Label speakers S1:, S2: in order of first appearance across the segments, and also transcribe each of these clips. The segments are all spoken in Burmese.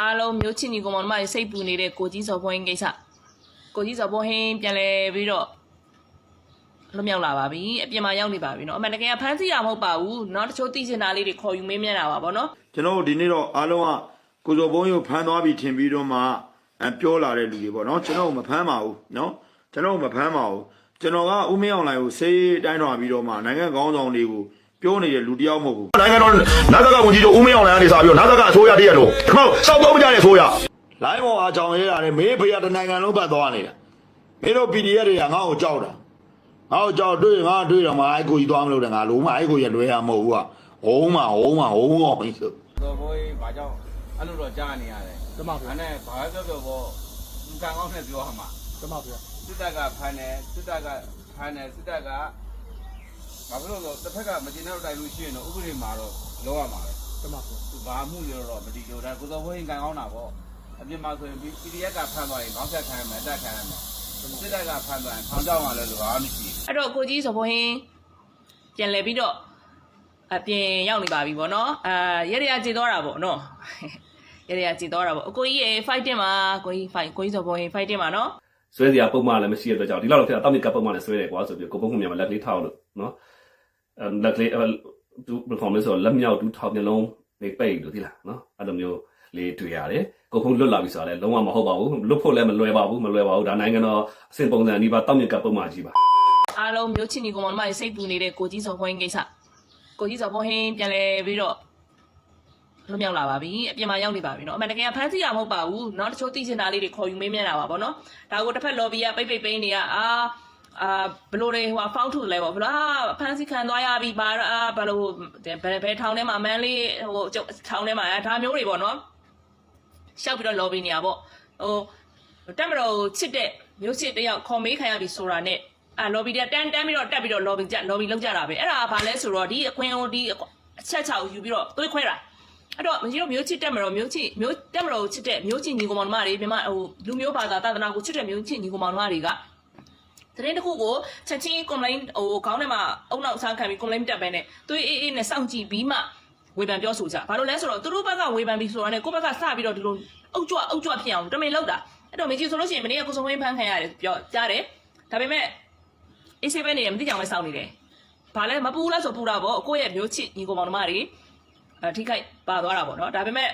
S1: အားလုံးမျိုးချစ်ညီကောင်မောင်နှမတွေစိတ်ပူနေတဲ့ကိုကြီးစော်ဘွင်းကိစ္စကိုကြီးစော်ဘွင်းပြန်လဲပြီးတော့လွတ်မြောက်လာပါပြီအပြင်မှာရောက်နေပါပြီเนาะအမှန်တကယ်ကဖမ်းဆီးရမဟုတ်ပါဘူးเนาะတချို့သိချင်တာလေးတွေခေါ်ယူမေးမြန်းတာပါဗောနော်
S2: ကျွန်တော်တို့ဒီနေ့တော့အားလုံးကကိုစော်ဘုံကိုဖမ်းသွားပြီထင်ပြီးတော့မှအပြောလာတဲ့လူတွေပေါ့နော်ကျွန်တော်တို့မဖမ်းပါဘူးနော်ကျွန်တော်တို့မဖမ်းပါဘူးကျွန်တော်ကဦးမင်းအောင်လိုင်ကိုစေးတိုင်းတော်ပြီးတော့မှနိုင်ငံကောင်းဆောင်တွေကို ပြောနေတဲ့လူတစ်ယောက်မဟုတ်ဘူး
S3: နိုင်ငံတော်နာဇကဝန်ကြီးတို့ဦးမင်းအောင်လိုင်ကနေစားပြီးတော့နာဇကအစိုးရတည်းရလို့ခမောက်စောက်တော့မကြတဲ့အစိုးရ
S2: လိုင်းပေါ်အားကြောင့်ရရတယ်မင်းဖေရတနိုင်ငံလုံးပတ်သွားနေတာမင်းတို့ PDF တွေကငါ့ကိုကြောက်တာငါ့ကိုကြောက်တွေ့ရင်ငါတွေ့တော့မှအဲ့ကိုကြီးသွားမလို့တဲ့ငါလုံးမအဲ့ကိုကြီးလွဲရမဟုတ်ဘူးကဟုံးမဟုံးမဟုံးအောင်ဆို
S4: တော့ဘိုးဘာကြောင့်အဲ့လိုတော့ကြားနေရတယ်
S5: တမဗျာ
S4: အဲ့နဲ့ဘာပြောပြောပေါ့သူကံကောင်းနဲ့ပြောရမှာ
S5: တမဗျာ
S4: စစ်တပ်ကဖမ်းတယ်စစ်တပ်ကဖမ်းတယ်စစ်တပ်က ဘာဖြစ်လို့လဲတစ်ဖက်ကမတင်တော့တိုင်လို့ရှိရင်တော့ဥပဒေမှာတော့လောရမှာပဲ
S5: တမဗျာ
S4: သူဘာမှုရတော့မတည်လို့ဒါကိုတော်ဘိုးရင်ကံကောင်းတာပေါ့အပြင်မှာဆိုရင် PDF ကဖမ်းသွားရင်ဘောက်ဆက်ခံရမယ်အတက်ခံရမယ်စစ်တပ်ကဖမ်းသွားရင်ထောင်ချောင်းကလည်းလိုပါမရှိဘူး
S1: အဲ့တော့ကိုကြီးစော်ဘွင်းပြန်လဲပြီးတော့အပြင်ရောက်နေပါပြီဗောနော်အာရရကြည်သွားတာဗောနော်ရရကြည်သွားတာဗောအကိုကြီးရေ fighting မှာကိုကြီး fight ကိုကြီးစော်ဘွင်း fighting မှာနော်
S6: ဆွဲစရာပုံမှန်လည်းမရှိတဲ့အတွက်ကြောင့်ဒီလောက်တော့ဖြစ်တာတောက်မြကပုံမှန်လည်းဆွဲတယ်ကွာဆိုပြီးကိုပုံမှုမြန်မာလက်ကလေးထောက်လို့နော်အဲ လက်ကလေးအဲသူဘယ်ခေါ်မလဲဆိုတော့လက်မြောက်တူထောက်မျက်လုံးလေးပိတ်လို့ဒီလားနော်အဲ့လိုမျိုးလေးတွေ့ရတယ်ကိုဖုံလွတ်လာပြီဆိုတာလည်းလုံးဝမဟုတ်ပါဘူးလွတ်ဖို့လည်းမလွယ်ပါဘူးမလွယ်ပါဘူးဒါနိုင်ငံတော်အဆင့်ပုံစံအနီးပါတောက်မြကပုံမှန်ကြီးပါ
S1: အားလုံးမျိုးချစ်ညီကောင်မောင်နှမတွေစိတ်ပူနေတဲ့ကိုကြီးစော်ဘွင်းကိစ္စကိုကြီးစော်ဘွင်းပြန်လဲပြီးတော့လွတ်မြောက်လာပါပြီအပြင်မှာရောက်နေပါပြီเนาะအမှန်တကယ်ကဖမ်းဆီးရမဟုတ်ပါဘူးเนาะတချို့သိချင်တာလေးတွေခေါ်ယူမေးမြန်းတာပါဗောနော်ဒါကိုတစ်ဖက် lobby ကပိတ်ပိတ်ပိန်းနေကအာ အာဘလို့တွေဟိုဖောက်ထုလဲပေါ့ဘလို့အာဖမ်းဆီးခံသွားရပြီဘာအာဘလို့ဘယ်ဘယ်ထောင်ထဲမှာမန်းလေးဟိုကျုပ်ထောင်ထဲမှာဒါမျိုးတွေပေါ့နော်ရှောက်ပြီးတော့ lobby နေရပေါ့ဟိုတက်မတော်ချစ်တဲ့မျိုးချစ်တယောက်ခေါ်မေးခံရပြီဆိုတာနဲ့အာ lobby တဲ့တန်းတန်းပြီးတော့တက်ပြီးတော့ lobby ကြ lobby လောက်ကြတာပဲအဲ့ဒါကဘာလဲဆိုတော့ဒီအခွင့်အရေးဒီအချက်ချောက်ယူပြီးတော့သွေးခွဲတာအဲ့တော့မကြီးတို့မျိုးချစ်တက်မလို့မျိုးချစ်မျိုးတက်မလို့ချစ်တဲ့မျိုးချစ်ညီကောင်မောင်နှမတွေမြန်မာဟိုလူမျိုးဘာသာသာသနာကိုချစ်တဲ့မျိုးချစ်ညီကောင်မောင်နှမတွေက သတင်းတစ်ခုကိုချက်ချင်း complain ဟိုခေါင်းထဲမှာအုံနောက်ဆန်းခံပြီး complain တက်ပဲနဲ့သွေးအေးအေးနဲ့စောင့်ကြည့်ပြီးမှဝေဖန်ပြောဆိုကြဘာလို့လဲဆိုတော့သူတို့ဘက်ကဝေဖန်ပြီးဆိုတာနဲ့ကိုယ့်ဘက်ကစပြီးတော့ဒီလိုအုတ်ကြွအုတ်ကြွဖြစ်အောင်တမင်လောက်တာအဲ့တော့မကြီးဆိုလို့ရှိရင်မနေ့ကကိုစုံဝင်းဖန်းခံရတယ်ပြောကြားတယ်ဒါပေမဲ့အေးဆေးပဲနေတယ်မသိကြအောင်ပဲစောင့်နေတယ်ဘာလဲမပူလားဆိုပူတာပေါ့ကိုယ့်ရဲ့မျိုးချစ်ညီကောင်မောင်နှမတွေအထိခိုက်ပါသွားတာပေါ့နော်ဒါပေမဲ့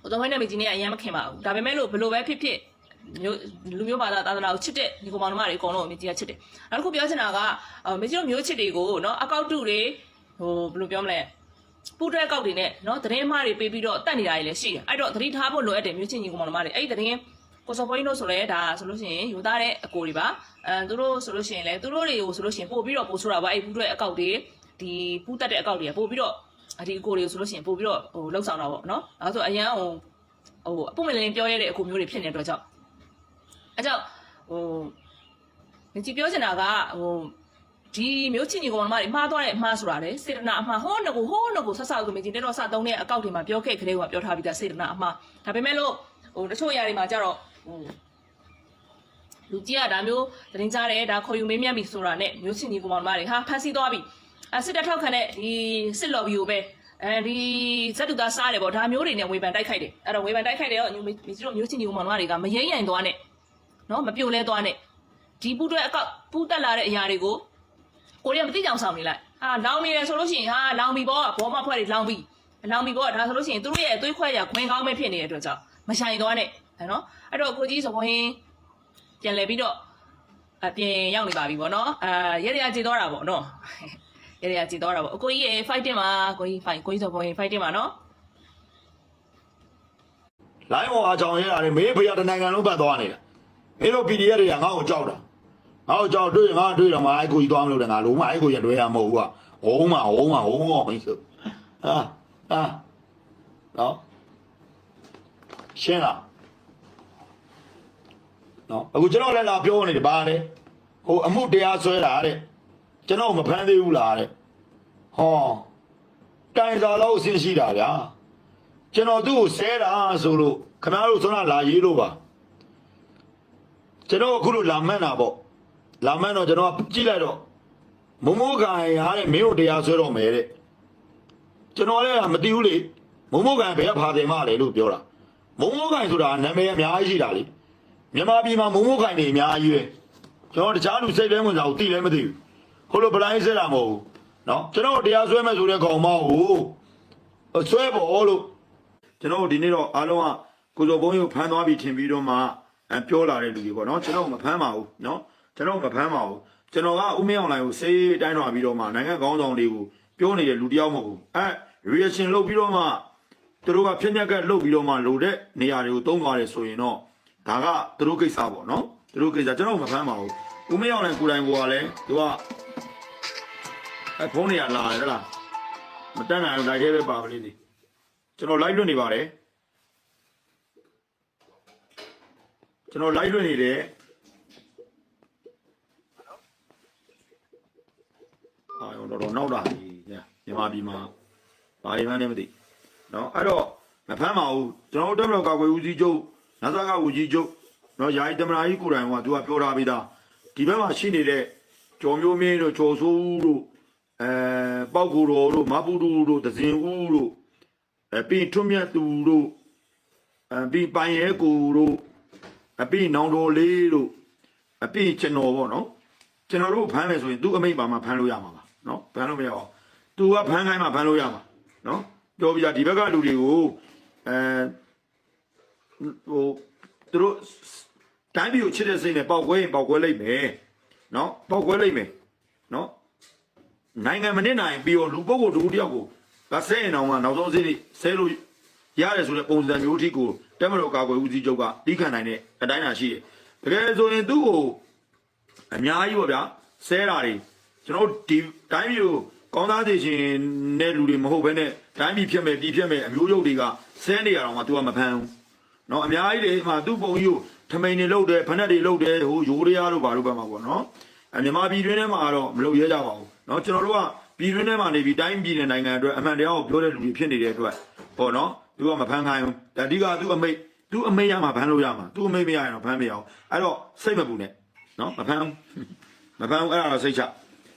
S1: ဟိုတော့ဟိုနေမကြီးနေကအရင်မခင်ပါဘူးဒါပေမဲ့လို့ဘယ်လိုပဲဖြစ်ဖြစ် မျိုးလူမျိုးဘာသာသာသနာကိုချစ်တဲ့ညီကောင်မောင်နှမတွေအကုန်လုံးကိုမကြီးကချစ်တယ်နောက်တစ်ခုပြောချင်တာကမကြီးတို့မျိုးချစ်တွေကိုနော်အကောက်တုတွေဟိုဘယ်လိုပြောမလဲပူတဲ့အကောက်တွေနဲ့နော်သတင်းမှားတွေပေးပြီးတော့တတ်နေတာတွေလည်းရှိတယ်အဲ့တော့သတိထားဖို့လိုအပ်တယ်မျိုးချစ်ညီကောင်မောင်နှမတွေအဲ့ဒီသတင်းကိုစော်ဖွင်းတို့ဆိုလဲဒါဆိုလို့ရှိရင်ယူသားတဲ့အကိုတွေပါအဲသူတို့ဆိုလို့ရှိရင်လဲသူတို့တွေကိုဆိုလို့ရှိရင်ပို့ပြီးတော့ပို့ဆိုတာပါအဲ့ပူတဲ့အကောက်တွေဒီပူတတ်တဲ့အကောက်တွေကပို့ပြီးတော့အဒီအကိုတွေကိုဆိုလို့ရှိရင်ပို့ပြီးတော့ဟိုလှုပ်ဆောင်တာပေါ့နော်အဲဆိုအရန်ဟိုဟိုအပုံမလင်းပြောရတဲ့အကိုမျိုးတွေဖြစ်နေတဲ့အတွက်ကြောင့် အဲကြောင့်ဟိုမကြည့်ပြောချင်တာကဟိုဒီမျိုးချင်းညီကောင်မတွေမှားသွားတဲ့အမှားဆိုတာလေစေတနာအမှားဟောနကိုဟောနကိုဆက်ဆောက်ဆိုမကြည့်တဲ့တော့စသုံးတဲ့အကောက်တွေမှာပြောခဲ့ကလေးကပြောထားပြီးသားစေတနာအမှားဒါပေမဲ့လို့ဟိုတချို့အရာတွေမှာကြတော့ဟိုလူကြီးကဒါမျိုးတင်ကြတယ်ဒါခေါ်ယူမေးမြန်းပြီဆိုတာနဲ့မျိုးချင်းညီကောင်မတွေဟာဖန်ဆီးသွားပြီအစစ်တပ်ထောက်ခံတဲ့ဒီစစ်လော်ဘီကိုပဲအဲဒီဇက်တူသားစားတယ်ပေါ့ဒါမျိုးတွေနဲ့ဝေဖန်တိုက်ခိုက်တယ်အဲ့တော့ဝေဖန်တိုက်ခိုက်တယ်ရောမျိုးမျိုးတို့မျိုးချင်းညီကောင်မတွေကမရိမ့်ရိုင်သွားနဲ့ နော်မပြိုလဲသွားနဲ့ဒီပူတွဲအကောက်ပူတက်လာတဲ့အရာတွေကိုကိုရီးယားမသိကြအောင်ဆောင်နေလိုက်ဟာလောင်နေတယ်ဆိုလို့ရှိရင်ဟာလောင်ပြီပေါ့ဘောမဖွဲ့တွေလောင်ပြီလောင်ပြီပေါ့ဒါဆိုလို့ရှိရင်သူတို့ရဲ့အသွေးခွဲရခွင်းကောင်းပဲဖြစ်နေတဲ့အတွက်ကြောင့်မဆိုင်သွားနဲ့နော်အဲ့တော့ကိုကြီးဆိုဘဟင်းပြန်လဲပြီးတော့အပြင်ရောက်နေပါပြီပေါ့နော်အာရရကြည်သွားတာပေါ့နော်ရရကြည်တော့တာပေါ့အကိုကြီးရေ fighting မှာကိုကြီး fight ကိုကြီးဆိုပေါ်ရင် fighting မှာနော်
S2: လိုင်းပေါ်အားကြောင့်ရရတယ်မင်းဖေရတနိုင်ငံလုံးပတ်သွားနေတာ မင်းတို့ PDF တွေကငါ့ကိုကြောက်တာငါ့ကိုကြောက်တွေ့ရင်ငါတွေ့တော့မှအဲ့ကိုကြီးသွားမလို့တဲ့ငါလုံးမအဲ့ကိုကြီးလွဲရမဟုတ်ဘူးကဟုံးမဟုံးမဟုံးအောင်ဆိုဟာဟာနော်ရှင်းလားနော်အခုကျွန်တော်လည်းလာပြောနေတယ်ဘာလဲဟိုအမှုတရားဆွဲတာတဲ့ကျွန်တော်မဖမ်းသေးဘူးလားတဲ့ဟောတိုင်စာလောက်အဆင်ရှိတာဗျာကျွန်တော်သူ့ကိုဆဲတာဆိုလို့ခမားတို့ sonra လာရေးလို့ပါ ကျွန်တော်အခုလို့လာမှန်းတာပေါ့လာမှန်းတော့ကျွန်တော်ကကြည့်လိုက်တော့မမိုးကန်ရတဲ့မင်းတို့တရားဆွဲတော့မယ်တဲ့ကျွန်တော်လည်းမသိဘူးလေမမိုးကန်ဘယ်ကဖာတယ်မလဲလို့ပြောတာ မုံမိုးခိုင်ဆိုတာနာမည်အများကြီးရှိတာလေမြန်မာပြည်မှာမုံမိုးခိုင်နေအများကြီးပဲကျွန်တော်တခြားလူစိတ်လဲဝင်စားကိုသိလဲမသိဘူးဟိုလိုပလိုင်းစက်တာမဟုတ်ဘူးเนาะကျွန်တော်တရားစွဲမဲ့ဆိုတဲ့ကောင်မဟုတ်ဆွဲပေါ်လို့ကျွန်တော်ဒီနေ့တော့အားလုံးကကိုစောဘုံကိုဖမ်းသွားပြီထင်ပြီးတော့မှ အဲပြောလာတဲ့လူတွေပေါ့နော်ကျွန်တော်မဖမ်းပါဘူးနော်ကျွန်တော်မဖမ်းပါဘူးကျွန်တော်ကဦးမင်းအောင်လိုင်ကိုစေးတိုင်းတော်ပြီးတော့မှနိုင်ငံကောင်းဆောင်တွေကိုပြောနေတဲ့လူတယောက်မဟုတ်ဘူးအဲ reaction လုပ်ပြီးတော့မှသူတို့ကဖြည့်ညက်ကလုပ်ပြီးတော့မှလိုတဲ့နေရာတွေကိုသုံးသွားတယ်ဆိုရင်တော့ဒါကသူတို့ကိစ္စပေါ့နော်သူတို့ကိစ္စကျွန်တော်မဖမ်းပါဘူးဦးမင်းအောင်လိုင်ကိုယ်တိုင်ကိုကလည်းသူကအဲဖုန်းနေရာလာတယ်ဟလားမတက်နိုင်ဘူးလိုက်သေးပဲပါပလေးဒီကျွန်တော်လိုက်လွတ်နေပါတယ် ကျွန်တော် live လွှင့်နေတယ်အာတော့တော့နောက်တာကြီးမြန်မာပြည်မှာဘာတွေမှန်းလည်းမသိနော်အဲ့တော့မဖမ်းပါဘူးကျွန်တော်တို့တက်မတော်ကာကွယ်ဦးစီးချုပ်နသကဦးကြီးချုပ်နော်ယာယီတမနာကြီးကိုယ်တိုင်ကသူကပြောထားပြီးသားဒီဘက်မှာရှိနေတဲ့ကျော်မျိုးမင်းတို့ကျော်စိုးဦးတို့အဲပောက်ကူတော်တို့မပူတူတို့ဒဇင်ဦးတို့အဲပြီးထွတ်မြတ်သူတို့အဲပြီးပိုင်ရဲကိုတို့ အပြီးနောင်တော်လေးတို့အပြီးကျွန်တော်ပေါ့နော်ကျွန်တော်တို့ဖမ်းမယ်ဆိုရင်သူ့အမိတ်ပါမှဖမ်းလို့ရမှာပါနော်ဖမ်းလို့မရအောင်သူကဖမ်းခိုင်းမှဖမ်းလို့ရမှာနော်ပြောပြဒီဘက်ကလူတွေကိုအဲဟိုသူတို့တိုင်းပြည်ကိုချစ်တဲ့စိတ်နဲ့ပေါက်ကွဲရင်ပေါက်ကွဲလိုက်မယ်နော်ပေါက်ကွဲလိုက်မယ်နော်နိုင်ငံမနစ်နိုင်ပြီးတော့လူပုဂ္ဂိုလ်တူတယောက်ကိုကဆဲရင်အောင်ကနောက်ဆုံးစိတ်ဆဲလို့ရတယ်ဆိုတဲ့ပုံစံမျိုးအထိကို တက်မတော်ကာကွယ်ဦးစီးချုပ်ကတီးခံနိုင်တဲ့အတိုင်းအတာရှိတယ်တကယ်ဆိုရင်သူ့ကိုအများကြီးပေါ့ဗျာဆဲတာတွေကျွန်တော်တို့ဒီတိုင်းပြည်ကိုကောင်းသားသေးရှင်တဲ့လူတွေမဟုတ်ဘဲနဲ့တိုင်းပြည်ဖြစ်မဲ့ပြည်ဖြစ်မဲ့အမျိုးရုပ်တွေကဆဲနေရအောင်က तू ကမဖမ်းဘူးเนาะအများကြီးတွေမှာသူ့ပုံကြီးကိုထမိန်တွေလုတ်တယ်ဖက်နှက်တွေလုတ်တယ်ဟိုရိုးရရတို့ဘာလို့ပဲမှာပေါ့เนาะအမြန်မာပြည်တွင်းထဲမှာတော့မလုပ်ရဲကြပါဘူးเนาะကျွန်တော်တို့ကပြည်တွင်းထဲမှာနေပြီးတိုင်းပြည်နဲ့နိုင်ငံအတွက်အမှန်တရားကိုပြောတဲ့လူတွေဖြစ်နေတဲ့အတွက်ပေါ့เนาะ သူကမဖမ်းခိုင်းဘူးဒါအဓိကသူ့အမိတ်သူ့အမိတ်ရမှာဖမ်းလို့ရမှာသူ့အမိတ်မရရင်တော့ဖမ်းမရအောင်အဲ့တော့စိတ်မပူနဲ့နော်မဖမ်းမဖမ်းဘူးအဲ့ဒါတော့စိတ်ချ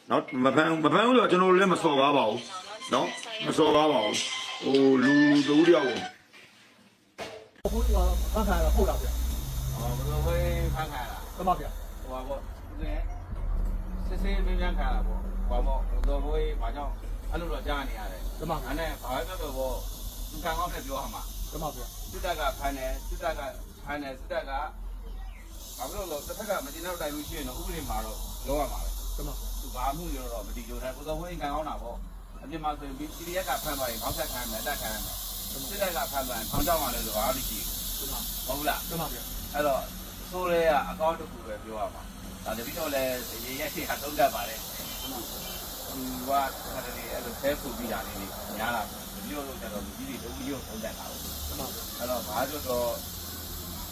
S2: နော်မဖမ်းမဖမ်းဘူးတော့ကျွန်တော်လည်းမစော်ပါပါဘူးနော်မစော်ပါပါဘူးဟိုလူတူတယောက်ကို
S5: ဟုတ်ကဲ့ဖမ်းခိုင်းတာဟုတ်လားဗျာ
S4: အော်ဘယ်လိုပဲဖမ်းခိုင်းတာ
S5: တမဗျာ
S4: ဟိုပါပေါ့သူကစစ်စစ်မင်းမြန်ခိုင်းတာပေါ့ဘာမို့ဟိုတော့ဘယ်ဘာကြောင့်အဲ့လိုတော့ကြားနေရတယ်
S5: တမ
S4: အဲ့နဲ့ဘာပဲပြောပြောပေါ့ ခံကောင်းနဲ့ပြောရမှာ
S5: တမဗျာ
S4: စစ်တပ်ကဖမ်းတယ်စစ်တပ်ကဖမ်းတယ်စစ်တပ်ကဘာလို့လဲတစ်ဖက်ကမတင်တော့တိုင်လို့ရှိရင်တော့ဥပဒေမှာတော့လောရမှာပဲ
S5: တမ
S4: သူဘာမှုရတော့မတည်ကြတယ်ကိုတော်ဘွေးခံကောင်းတာပေါ့အပြင်မှာဆိုရင်ပြည်ရက်ကဖမ်းသွားရင်ခေါင်းဆက်ခံရမယ်တက်ခံရမယ်စစ်တပ်ကဖမ်းသွားရင်ခေါင်းကြောက်မှလည်းဆိုဘာလို့ရှိ
S5: တမ
S4: ဟုတ်လား
S5: တမဗျာ
S4: အဲ့တော့ဆိုးရဲကအကောင့်တစ်ခုပဲပြောရမှာဒါတပိတော့လည်းရေရက်ရှိတာသုံးတတ်ပါလေသူကခက်တယ်အဲ့လိုဆဲဖူပြီးတာလေးတွေ များလာပြီတို့တို့ကျတော့လူကြီးတွေဒုကြီးကိုသုံးတတ်တာပေါ့
S5: တမဗျာ
S4: အဲ့တော့ဘာကြောင့်တော့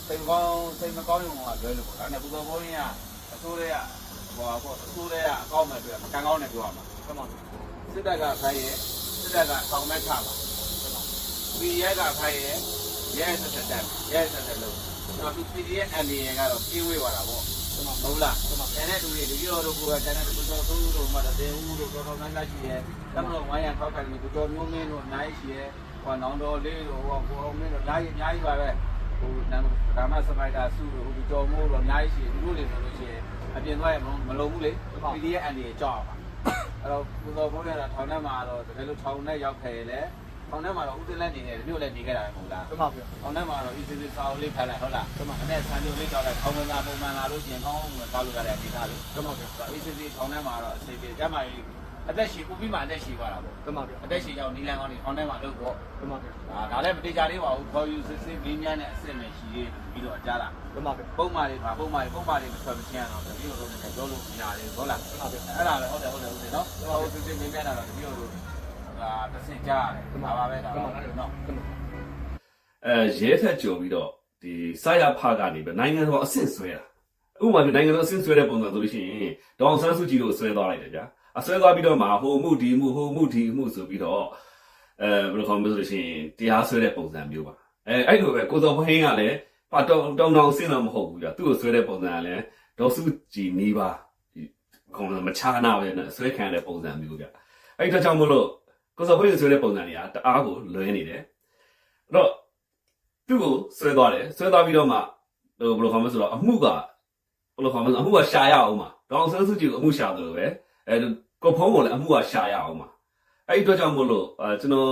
S4: စိတ်မကောင်းစိတ်မကောင်းရုံကလွဲလို့ပေါ့ဒါနဲ့ပူတော်ဘုန်းကြီးကအဆိုးရဲကဟိုပေါ့အဆိုးရဲကအကောင့်မဲ့ပြောမကန်ကောင်းနဲ့ပြောရမှာ
S5: တမဗျာ
S4: စစ်တပ်ကဖိုင်ရဲစစ်တပ်ကဆောင်းမဲ့ချပါပြီးရက်ကဖိုင်ရဲရဲဆက်ဆက်တက်ရဲဆက်ဆက်လို့တော့ဒီ PDF အန်ဒီရဲကတော့ပြေးဝေးသွားတာပေါ့
S5: တမ
S4: ဟုတ်လားကျန်တဲ့လူတွေလူပြောတို့ကကျန်တဲ့လူတော်သုံးဦးတို့မှတော့တေဦးတို့တော်တော်များများရှိရဲတမလို့ဝိုင်းရထောက်ခံနေသူတော်မျိုးမင်းတို့အများကြီးရှိရဲဟိုနောင်တော်လေးတို့ဟိုကိုအောင်မင်းတို့အများကြီးအများကြီးပါပဲဟိုနမ်ဒါမစပိုက်တာစုတို့ဟိုတော်မိုးတို့အများကြီးရှိသူတို့တွေဆိုလို့ရှိရင်အပြင်သွားရမလုံးဘူးလေ PDF အန်ဒီရဲကြောက်ပါအဲ့တော့ကိုတော်ဘုန်းရတာထောင်ထဲမှာတော့တကယ်လို့ထောင်ထဲရောက်ခဲ့လေထော င်ထဲမှာတော့ဦးသိလက်နေတယ်မြို့လည်းနေခဲ့တာပဲမဟုတ်လား
S5: တမဗျာ။
S4: ကောင်းတဲ့မှာတော့ easy စာအုပ်လေးဖတ်လိုက်ဟုတ်လား။အဲ့နဲ့ဆန်ကြိုလေးကြောက်လိုက်ခေါင်းဝင်လာပုံမှန်လာလို့ရှိရင်ကောင်းအောင်ကောက်လို့ရတဲ့အနေထားလေး
S5: တမဗျာ။
S4: easy ခေါင်းထဲမှာတော့အစိပ်ပြေကျမကြီးအသက်ရှည်ပူပြီးမှအသက်ရှည်သွားတာပေါ့
S5: တမဗျာ။
S4: အသက်ရှည်ကြောင့်နီလန်ကောင်းနေခေါင်းထဲမှာလုပ်တော့
S5: တမဗျာ
S4: ဒါဒါလည်းမတေချာလေးပါဘူးခေါ်ယူစစ်စစ်မင်းများနဲ့အစစ်နဲ့ရှိသေးပြီးတော့ကြားလာ
S5: တမဗျာ
S4: ပုံမှန်လေးပါပုံမှန်လေးပုံမှန်လေးမဆွဲမချင်းအောင်တတိယလို့လည်းပြောလို့မရသေးဘူးဟုတ်လား
S5: တမဗျာ
S4: အဲ့ဒါလည်းဟုတ်တယ်ဟုတ်တယ်ဟုတ်တယ်နော်။ဟိုစစ်စစ်မင်းများတာတော့တတိယလို့ ဒါတစ်ဆင့်ကြားရတယ်ဒါပါပဲဒါပါပဲနော်
S5: တမ
S6: အဲရဲထက်ကြုံပြီးတော့ဒီစရဖကနေပဲနိုင်ငံတော်အဆင့်ဆွဲတာဥပမာပြနိုင်ငံတော်အဆင့်ဆွဲတဲ့ပုံစံဆိုလို့ရှိရင်ဒေါအောင်ဆန်းစုကြည်တို့ဆွဲသွားလိုက်တယ်ဗျာအဆွဲသွားပြီးတော့မှဟိုမှုဒီမှုဟိုမှုဒီမှုဆိုပြီးတော့အဲဘယ်လိုခေါ်မလဲဆိုလို့ရှိရင်တရားဆွဲတဲ့ပုံစံမျိုးပါအဲအဲ့လိုပဲကိုစောဘဟင်းကလည်းပါတောင်းတောင်းတောင်းအဆင့်တော့မဟုတ်ဘူးဗျာသူ့ကိုဆွဲတဲ့ပုံစံကလည်းဒေါ်စုကြည်နီးပါခေါင်းမချာနာပဲနဲ့ဆွဲခံရတဲ့ပုံစံမျိုးဗျာအဲ့ဒါကြောင့်မလို့ ကိုစောဘဟင်းဆွဲတဲ့ပုံစံတွေကတအားကိုလွဲနေတယ်အဲ့တော့သူ့ကိုဆွဲသွားတယ်ဆွဲသွားပြီးတော့မှဟိုဘယ်လိုခေါ်မလဲဆိုတော့အမှုကဘယ်လိုခေါ်မလဲဆိုတော့အမှုကရှာရအောင်မှာဒေါအောင်ဆန်းစုကြည်ကိုအမှုရှာတယ်လို့ပဲအဲကိုဖုံးကိုလည်းအမှုကရှာရအောင်မှာအဲ့ဒီအတွက်ကြောင့်မို့လို့အဲကျွန်တော်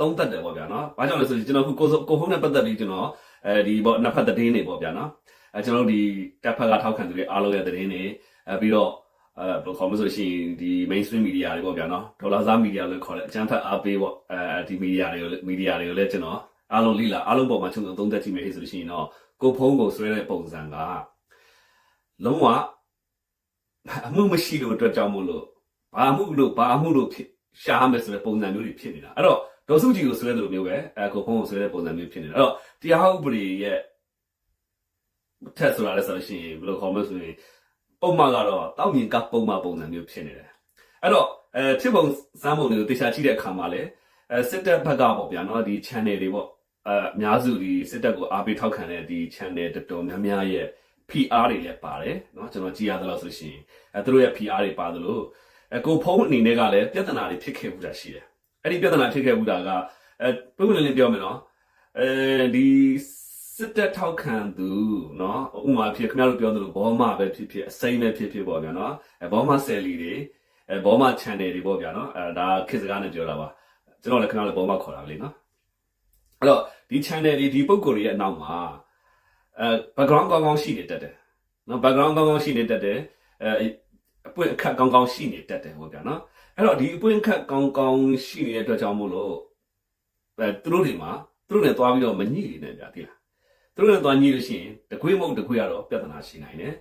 S6: သုံးသက်တယ်ပေါ့ဗျာနော်။ဘာကြောင့်လဲဆိုရင်ကျွန်တော်ခုကိုကိုဖုံးနဲ့ပတ်သက်ပြီးကျွန်တော်အဲဒီပေါ့နှစ်ဖက်သတင်းတွေပေါ့ဗျာနော်။အဲကျွန်တော်တို့ဒီတပ်ဖက်ကထောက်ခံသူတွေအားလုံးရဲ့သတင်းတွေအဲပြီးတော့ အဲဘယ်လိုခေါ်မလဲဆိုလို့ရှိရင်ဒီ mainstream media တွေပေါ့ဗျာနော်ဒေါ်လာစား media လို့ခေါ်တဲ့အကြမ်းဖက်အားပေးပေါ့အဲဒီ media တွေကို media တွေကိုလည်းကျွန်တော်အားလုံးလိလာအားလုံးပေါ်မှာချုံချုံသုံးသက်ကြည့်မယ်ဆိုလို့ရှိရင်တော့ကိုဖုံးကိုဆွဲတဲ့ပုံစံကလုံးဝအမှုမရှိလို့အတွက်ကြောင့်မို့လို့ဘာမှုလို့ဘာမှုလို့ဖြစ်ရှားမယ်ဆိုတဲ့ပုံစံမျိုးတွေဖြစ်နေတာအဲ့တော့ဒေါ်စုကြည်ကိုဆွဲတယ်လို့မျိုးပဲအဲကိုဖုံးကိုဆွဲတဲ့ပုံစံမျိုးဖြစ်နေတာအဲ့တော့တရားဥပဒေရဲ့ထက်ဆိုတာလဲဆိုလို့ရှိရင်ဘယ်လိုခေါ်မလဲဆိုရင် ပုံမှန်ကတော့တောက်မြင်ကပုံမှန်ပုံစံမျိုးဖြစ်နေတယ်အဲ့တော့အဲဖြစ်ပုံစမ်းပုံတွေကိုတေချာကြည့်တဲ့အခါမှာလည်းအဲစစ်တပ်ဘက်ကပေါ့ဗျာနော်ဒီ channel တွေပေါ့အဲအများစုဒီစစ်တပ်ကိုအားပေးထောက်ခံတဲ့ဒီ channel တော်တော်များများရဲ့ PR တွေလည်းပါတယ်เนาะကျွန်တော်ကြည့်ရသလောက်ဆိုရှင်အဲသူတို့ရဲ့ PR တွေပါတယ်လို့အဲကိုဖုံးအနေနဲ့ကလည်းပြဿနာတွေဖြစ်ခဲ့မှုတာရှိတယ်အဲ့ဒီပြဿနာဖြစ်ခဲ့မှုတာကအဲပုံမှန်လေးပြောမယ်နော်အဲဒီ စစ်တပ်ထောက်ခံသူเนาะဥပမာဖြစ်ခင်ဗျားတို့ပြောသလိုဘောမပဲဖြစ်ဖြစ်အစိမ့်ပဲဖြစ်ဖြစ်ပေါ့ဗျာเนาะအဲဘောမဆယ်လီတွေအဲဘောမ channel တွေပေါ့ဗျာเนาะအဲဒါခေတ်စကားနဲ့ပြောတာပါကျွန်တော်လည်းခင်ဗျားတို့ဘောမခေါ်တာပဲလေเนาะအဲ့တော့ဒီ channel တွေဒီပုံကိုယ်တွေရဲ့အနောက်မှာအဲ background ကောင်းကောင်းရှိနေတတ်တယ်နော် background ကောင်းကောင်းရှိနေတတ်တယ်အဲအပွင့်အခက်ကောင်းကောင်းရှိနေတတ်တယ်ဟုတ်ကြနော်အဲ့တော့ဒီအပွင့်အခက်ကောင်းကောင်းရှိနေတဲ့အတွက်ကြောင့်မို့လို့အဲသူတို့တွေမှာသူတို့နဲ့တွားပြီးတော့မညှိနေတယ်ဗျာတိလားသူ တို့နဲ့တွားညှိလို့ရှိရင်တကွေးမဟုတ်တကွေးကတော့ပြဿနာရှိနိုင်တယ်